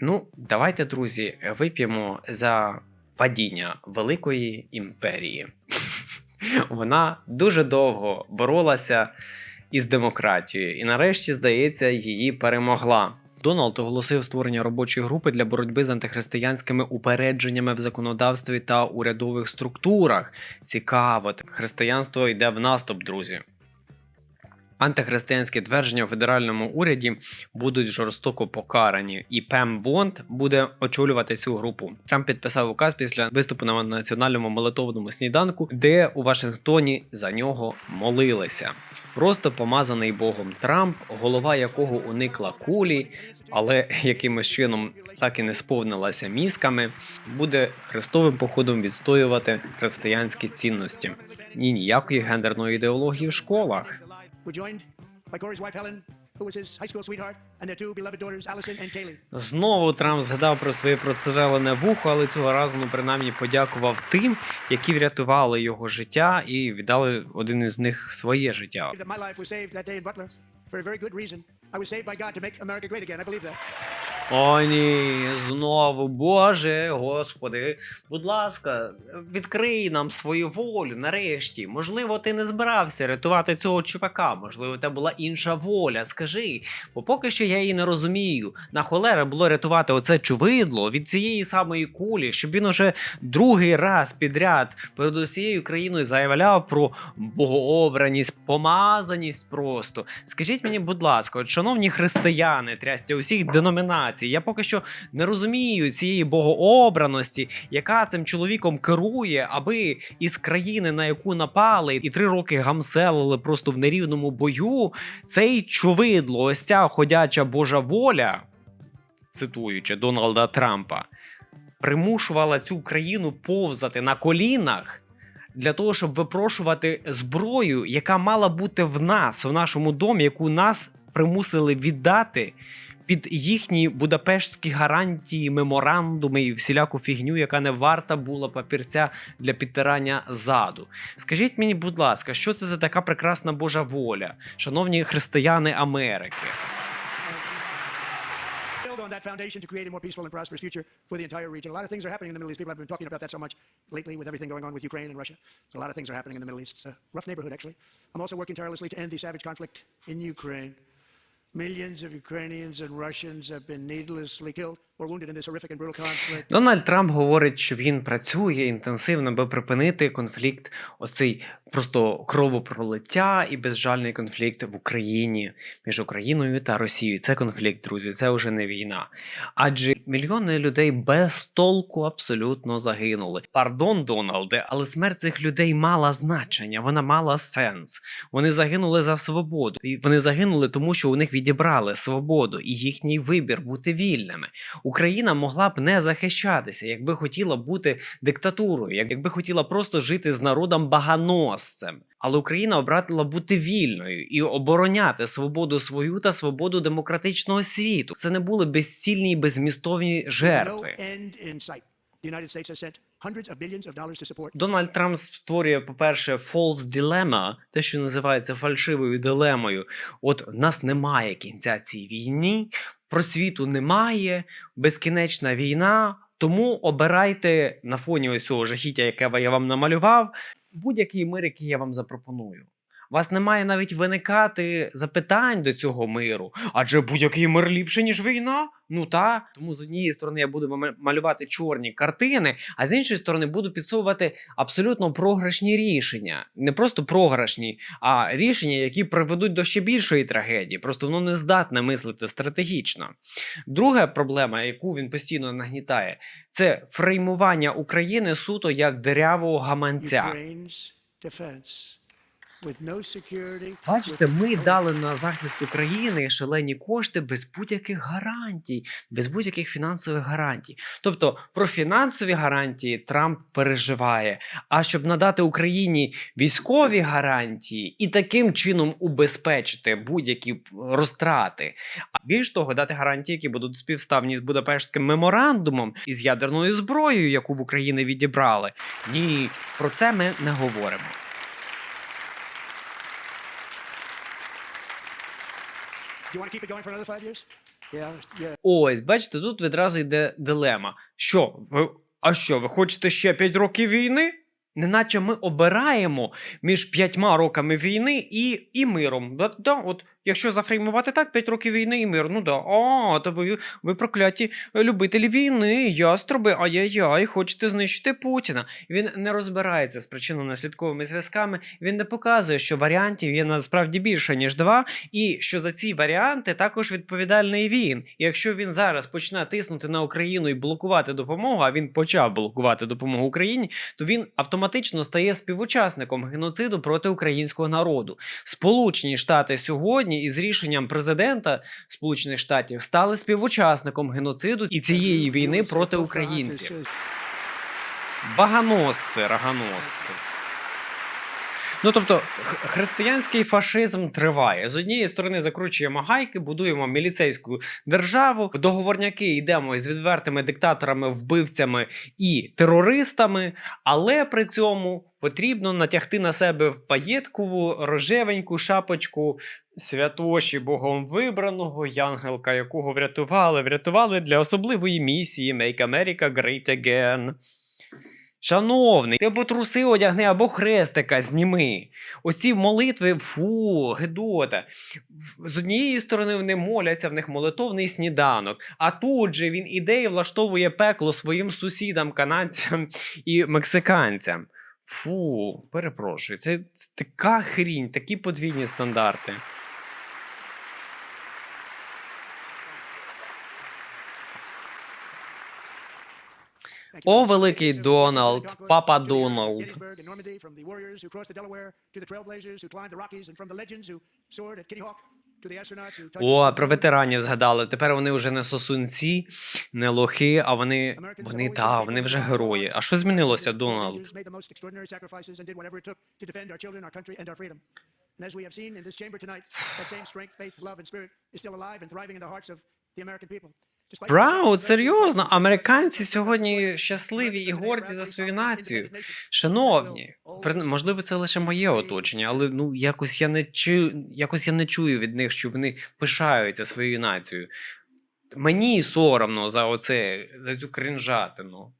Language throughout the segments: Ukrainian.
Ну, давайте, друзі, вип'ємо за падіння Великої імперії. Вона дуже довго боролася із демократією, і нарешті, здається, її перемогла. Дональд оголосив створення робочої групи для боротьби з антихристиянськими упередженнями в законодавстві та урядових структурах. Цікаво, християнство йде в наступ, друзі. Антихристиянські твердження у федеральному уряді будуть жорстоко покарані, і Пем Бонд буде очолювати цю групу. Трамп підписав указ після виступу на національному молитовному сніданку, де у Вашингтоні за нього молилися. Просто помазаний Богом Трамп, голова якого уникла кулі, але якимось чином так і не сповнилася мізками, буде хрестовим походом відстоювати християнські цінності. І ніякої гендерної ідеології в школах. We're joined by Corey's wife Helen, who was his high school sweetheart, and their two beloved daughters, Allison and Kaylee. Знову Трамп згадав про своє прострелене вухо, але цього разу ну, принаймні подякував тим, які врятували його життя і віддали один із них своє життя. That my life was saved that day in Butler for a very good reason. I was saved by God to make America great again. I believe that. О, ні, знову, Боже, Господи, будь ласка, відкрий нам свою волю нарешті. Можливо, ти не збирався рятувати цього чувака, можливо, у була інша воля. Скажи, бо поки що я її не розумію. На холера було рятувати оце чувидло від цієї самої кулі, щоб він уже другий раз підряд перед усією країною заявляв про богообраність, помазаність просто. Скажіть мені, будь ласка, от, шановні християни, трястя усіх деномінацій, я поки що не розумію цієї богообраності, яка цим чоловіком керує, аби із країни, на яку напали, і три роки гамселили просто в нерівному бою, цей чувидло, ось ця ходяча божа воля, цитуючи Дональда Трампа, примушувала цю країну повзати на колінах. Для того щоб випрошувати зброю, яка мала бути в нас, в нашому домі, яку нас примусили віддати під їхні будапештські гарантії, меморандуми і всіляку фігню, яка не варта була папірця для підтирання заду. Скажіть мені, будь ласка, що це за така прекрасна Божа воля, шановні християни Америки? On that foundation to create a more peaceful and prosperous future for the entire region. A lot of things are happening in the Middle East. People have been talking about that so much lately with everything going on with Ukraine and Russia. So a lot of things are happening in the Middle East. It's a rough neighborhood, actually. I'm also working tirelessly to end the savage conflict in Ukraine. Millions of Ukrainians and Russians have been needlessly killed Дональд Трамп говорить, що він працює інтенсивно, аби припинити конфлікт, оцей просто кровопролиття і безжальний конфлікт в Україні між Україною та Росією. Це конфлікт, друзі, це вже не війна. Адже мільйони людей без толку абсолютно загинули. Пардон, Дональде, але смерть цих людей мала значення, вона мала сенс. Вони загинули за свободу, і вони загинули, тому що у них відібрали свободу і їхній вибір бути вільними. Україна могла б не захищатися, якби хотіла бути диктатурою, якби хотіла просто жити з народом баганосцем. Але Україна обратила бути вільною і обороняти свободу свою та свободу демократичного світу. Це не були безцільні і безмістовні жертви. Дональд Трамп створює, по-перше, false dilemma, те, що називається фальшивою дилемою. От нас немає кінця цій війні, просвіту немає, безкінечна війна. Тому обирайте на фоні ось цього жахіття, яке я вам намалював, будь-який мир, який я вам запропоную. Вас не має навіть виникати запитань до цього миру, адже будь-який мир ліпше, ніж війна. Ну та тому з однієї сторони я буду малювати чорні картини, а з іншої сторони буду підсовувати абсолютно програшні рішення. Не просто програшні, а рішення, які приведуть до ще більшої трагедії. Просто воно не здатне мислити стратегічно. Друга проблема, яку він постійно нагнітає, це фреймування України суто як дерявого гаманця. Бачите, ми дали на захист України шалені кошти без будь-яких гарантій, без будь-яких фінансових гарантій. Тобто про фінансові гарантії Трамп переживає. А щоб надати Україні військові гарантії і таким чином убезпечити будь-які розтрати, а більш того, дати гарантії, які будуть співставні з Будапештським меморандумом і з ядерною зброєю, яку в Україні відібрали. Ні, про це ми не говоримо. Ось, бачите, тут відразу йде дилема. Що, ви, а що, ви хочете ще 5 років війни? Неначе ми обираємо між п'ятьма роками війни і, і миром. Да, от, якщо зафреймувати так, 5 років війни і мир. Ну да. А, то ви, ви прокляті любителі війни, яструби, ай-яй-яй, хочете знищити Путіна. Він не розбирається з причинно-наслідковими зв'язками, він не показує, що варіантів є насправді більше, ніж два, і що за ці варіанти також відповідальний він. І якщо він зараз почне тиснути на Україну і блокувати допомогу, а він почав блокувати допомогу Україні, то він автоматично стає співучасником геноциду проти українського народу. Сполучені Штати сьогодні із рішенням президента Сполучених Штатів стали співучасником геноциду і цієї війни проти українців. Баганосці, рогоносці. Ну тобто, християнський фашизм триває. З однієї сторони закручуємо гайки, будуємо міліцейську державу. В договорняки йдемо із відвертими диктаторами, вбивцями і терористами, але при цьому потрібно натягти на себе паєткову рожевеньку шапочку святоші Богом вибраного, янгелка, якого врятували, врятували для особливої місії Make America Great Again. Шановний, ти або труси одягни, або хрестика зніми. Оці молитви, фу, гедота. З однієї сторони вони моляться, в них молитовний сніданок, а тут же він іде і влаштовує пекло своїм сусідам, канадцям і мексиканцям. Фу, перепрошую, це, це така хрінь, такі подвійні стандарти. Thank you О, very much. великий Ladies and Дональд, gentlemen, папа to the heroes of Дональд. Gettysburg and Normandy, from the warriors who crossed the Delaware to the trailblazers who climbed the Rockies, and from the legends who soared at Kitty Hawk О, про moon. ветеранів згадали. Тепер вони вже не сосунці, не лохи, а вони. Вони та, вони вже герої. А що змінилося, Дональд? made the most extraordinary sacrifices and did whatever it took to defend our children, our country, and our freedom. And as we have seen in this chamber tonight, that same strength, faith, love, and spirit is still alive and thriving in the hearts of the American people. The серйозно, американці сьогодні щасливі і горді за свою націю. Шановні, можливо, це лише моє оточення, але ну якось я не чую, якось я не чую від них, що вони пишаються своєю нацією. Мені соромно за оце, за цю кринжатину.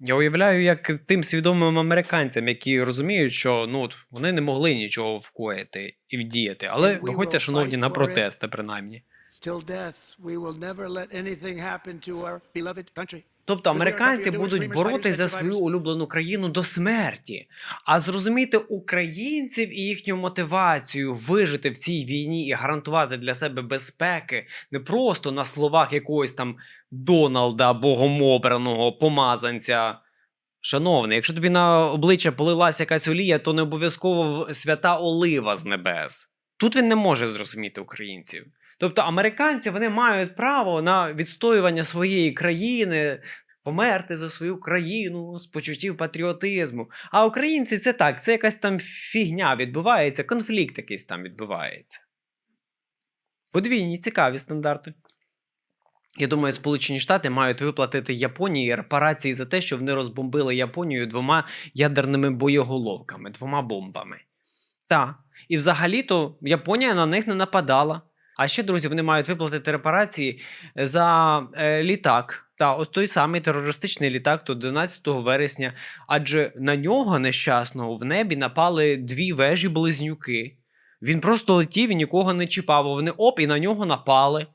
Я уявляю, як тим свідомим американцям, які розуміють, що ну от вони не могли нічого вкоїти і вдіяти. Але виходьте, шановні, на протести, принаймні. Till death, we will never let anything happen to our beloved country. Тобто американці будуть боротись за свою улюблену країну до смерті, а зрозуміти українців і їхню мотивацію вижити в цій війні і гарантувати для себе безпеки не просто на словах якогось там Дональда, богомобраного помазанця. Шановний, якщо тобі на обличчя полилася якась олія, то не обов'язково свята олива з небес. Тут він не може зрозуміти українців. Тобто американці вони мають право на відстоювання своєї країни, померти за свою країну з почуттів патріотизму. А українці це так, це якась там фігня відбувається, конфлікт якийсь там відбувається. Подвійні цікаві стандарти. Я думаю, Сполучені Штати мають виплатити Японії репарації за те, що вони розбомбили Японію двома ядерними боєголовками, двома бомбами. Так. І взагалі-то Японія на них не нападала. А ще, друзі, вони мають виплатити репарації за е, літак. Та ось той самий терористичний літак, то 11 вересня. Адже на нього нещасного в небі напали дві вежі-близнюки. Він просто летів і нікого не чіпав. Вони оп, і на нього напали.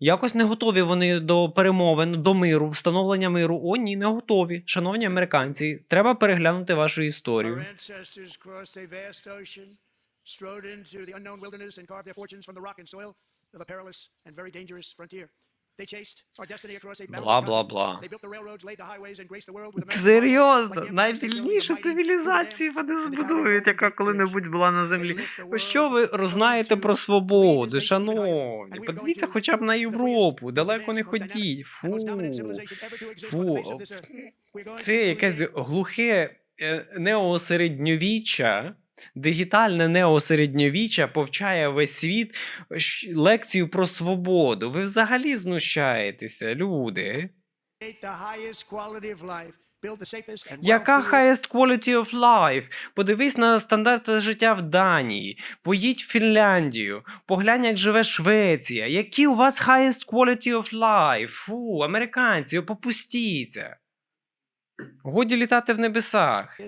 Якось не готові вони до перемовин, до миру, встановлення миру. О, ні, не готові. Шановні американці, треба переглянути вашу історію. Strode into the unknown wilderness, and carved their fortunes from the rock and soil of a perilous and very dangerous frontier. They chased our destiny across a Бла бла бла. They built the railroads, laid the highways, and graced the world with American Серйозно, найбільнішу цивілізацію вони збудують, яка коли-небудь була на землі. Що ви world знаєте про свободу, шановні? Подивіться хоча б на Європу, далеко не ходіть. Фу. Фу. Це якесь глухе е, неосередньовіччя, дигітальне неосередньовіччя повчає весь світ лекцію про свободу. Ви взагалі знущаєтеся, люди. Яка highest quality of life? Подивись на стандарти життя в Данії, поїдь в Фінляндію, поглянь, як живе Швеція. Які у вас highest quality of life? Фу, американці, попустіться. Годі літати в небесах.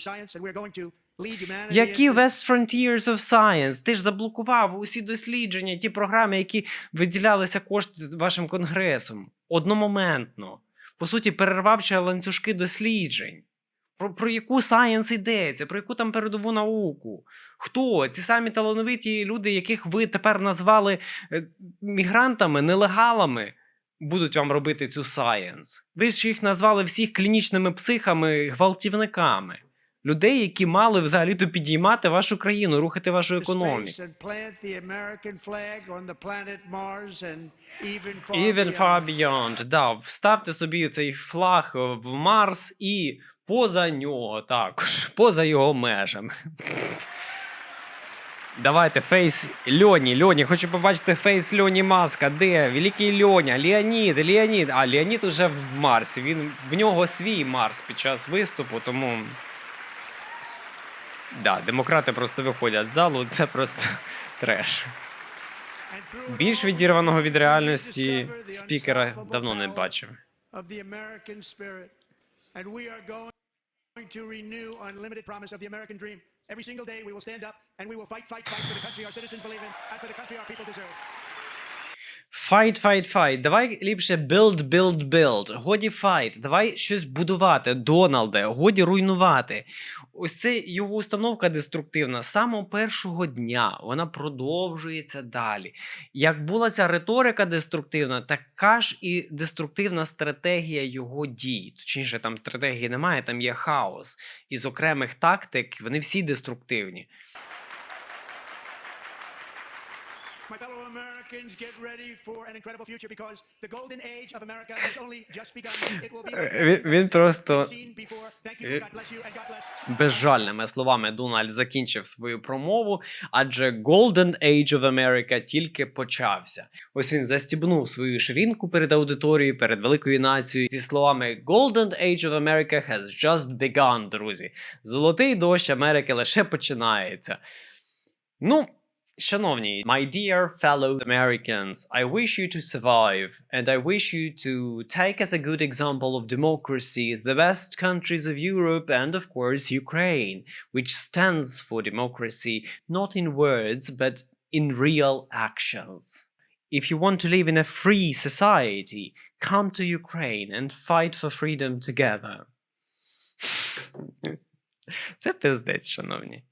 Science Які West Frontiers of Science? Ти ж заблокував усі дослідження, ті програми, які виділялися кошти вашим конгресом. Одномоментно. По суті, перервавши ланцюжки досліджень. Про, про яку сайенс йдеться, про яку там передову науку? Хто? Ці самі талановиті люди, яких ви тепер назвали е, мігрантами, нелегалами, будуть вам робити цю сайенс. Ви ж їх назвали всіх клінічними психами, гвалтівниками людей, які мали взагалі-то підіймати вашу країну, рухати вашу економіку. even far Even far beyond. Да, вставте собі цей флаг в Марс і поза нього також, поза його межами. Давайте фейс Льоні, Льоні, хочу побачити фейс Льоні Маска. Де? Великий Льоня, Леонід, Леонід. А Леонід уже в Марсі. Він в нього свій Марс під час виступу, тому. Да, демократи просто виходять з залу, це просто треш. Більш відірваного від реальності спікера давно не бачив. And we are going to renew unlimited promise of the American dream. Every single day we will stand up and we will fight, fight, fight for the country our citizens believe in and for the country our people deserve. Fight, fight, fight. Давай ліпше build, build, build. Годі fight. Давай щось будувати. Дональде, годі руйнувати. Ось це його установка деструктивна з самого першого дня. Вона продовжується далі. Як була ця риторика деструктивна, така ж і деструктивна стратегія його дій. Точніше, там стратегії немає, там є хаос. Із окремих тактик вони всі деструктивні. My fellow Americans, get ready for an incredible future because the golden age of America has only just begun. It will be like Він- він просто-. Е. Безжальними словами Дональд закінчив свою промову, адже Golden Age of America тільки почався. Ось він застібнув свою ширинку перед аудиторією, перед великою нацією зі словами Golden Age of America has just begun, друзі. Золотий дощ Америки лише починається. Ну. Шановні, my dear fellow Americans, I wish you to survive, and I wish you to take as a good example of democracy the best countries of Europe and, of course, Ukraine, which stands for democracy not in words but in real actions. If you want to live in a free society, come to Ukraine and fight for freedom together. Це пиздець, шановні.